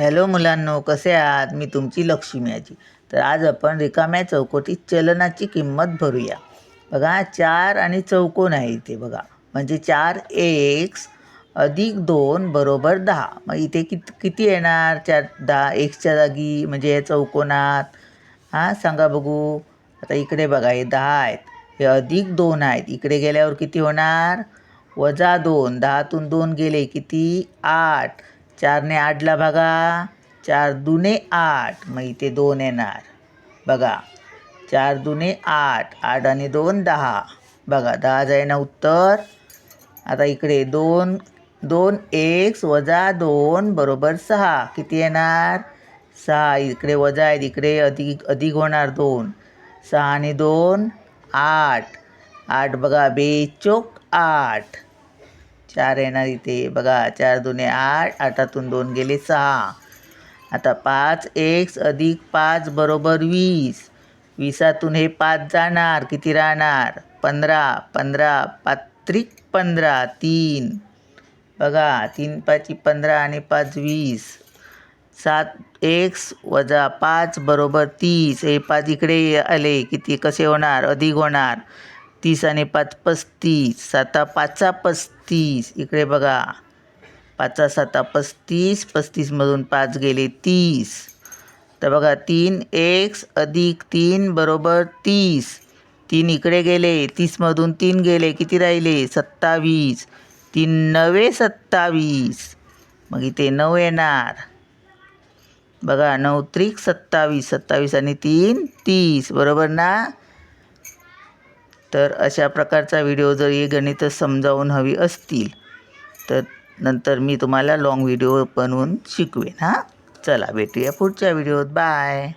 Hello मुलांनो कसे आहात? मी तुमची लक्ष्मी आजी तर आज आपण रिकाम्या चौकटीत चलनाची किंमत भरूया. बघा चार आणि चौकोन आहे इथे बघा. म्हणजे चार एक्स अधिक दोन बरोबर दहा. मग इथे कित किती येणार? चार दहा एक्सच्या जागी म्हणजे या चौकोनात? हां सांगा बघू. आता इकडे बघा हे दहा आहेत. हे अधिक दोन आहेत. इकडे गेल्यावर किती होणार? वजा दोन. दहातून दोन गेले किती? आठ. चारने आठला बघा. चार दुने आठ. मग इथे दोन येणार. बघा. चार दुने आठ. आठ आणि दोन दहा. बघा दहा जाय ना उत्तर. आता इकडे दोन दोन एक्स वजा दोन बरोबर सहा. किती येणार? सहा. इकडे वजा आहेत. इकडे अधिक अधिक होणार दोन. सहा आणि दोन आठ. आठ बघा बेचोक आठ. चार येणार इथे. बघा चार दुने आठ आठातून दोन गेले सहा. आता पाच एक्स अधिक पाच बरोबर वीस. वीसातून हे पाच जाणार. किती राहणार? पंधरा. पंधरा पात्रिक पंधरा तीन. बघा तीन पाची पंधरा आणि पाच वीस. सात एक्स वजा पाच बरोबर तीस. हे पाच इकडे आले. किती? कसे होणार? अधिक होणार. तीस आणि पाच पस्तीस. साता पाचा पस्तीस. इकडे बघा. पाचा साता पस्तीस पस्तीसमधून पाच गेले तीस. तर बघा तीन एक्स अधिक तीन बरोबर तीस. तीन इकडे गेले तीसमधून तीन गेले किती राहिले? सत्तावीस. तीन नवे सत्तावीस. मग इथे नऊ येणार. बघा नऊ त्रिक सत्तावीस सत्तावीस आणि तीन तीस. बरोबर ना? तर अशा प्रकारचा व्हिडिओ जर हे गणितं समजावून हवी असतील तर नंतर मी तुम्हाला लाँग व्हिडिओ बनवून शिकवेन हां? चला भेटूया पुढच्या व्हिडिओत बाय